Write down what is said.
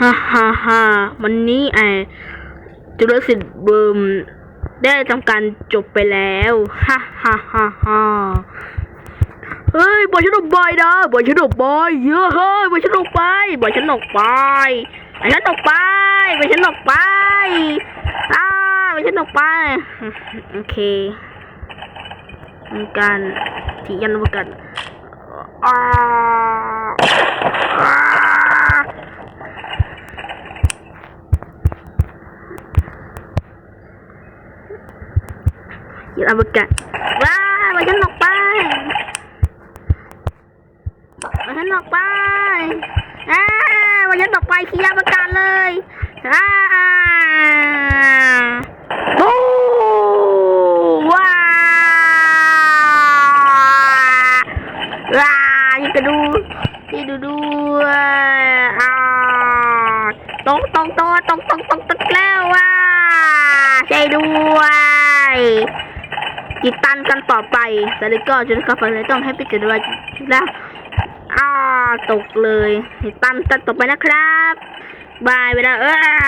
ฮ่าฮ่าฮ่าวันนี้ไอจุลศิษย์เบิร์มได้ทำการจบไปแล้วฮ่าฮ่าฮ่าฮ่าเฮ้ยบอยฉันออกไปนะบอยฉันออกไปเยอะเฮ้ยบอยฉันออกไปบอยฉันออกไปบอยฉันออกไปบอยฉันออกไปอ้าบอยฉันออกไปโอเคทำการที่ยันวกันอ้า อย่อาไปกัดว้าไปฉันออกไปไปฉันออกไปอ้าไปฉันออกไปขี้ยาประกาศเลยอ้าโอ้ว้าว้ายิ่งกระดูยิ่งดูดูอ่าตรงตรงตัวตรงตรงตรงตรงแล้วว้าใจด้วย ติดตามกันต่อไปสวัสดีก็จะได้กลับไปต้องให้ไปเจอด้วยแล้วอ้าตกเลยติดตามกันต่อไปนะครับบายไปแล้วเออ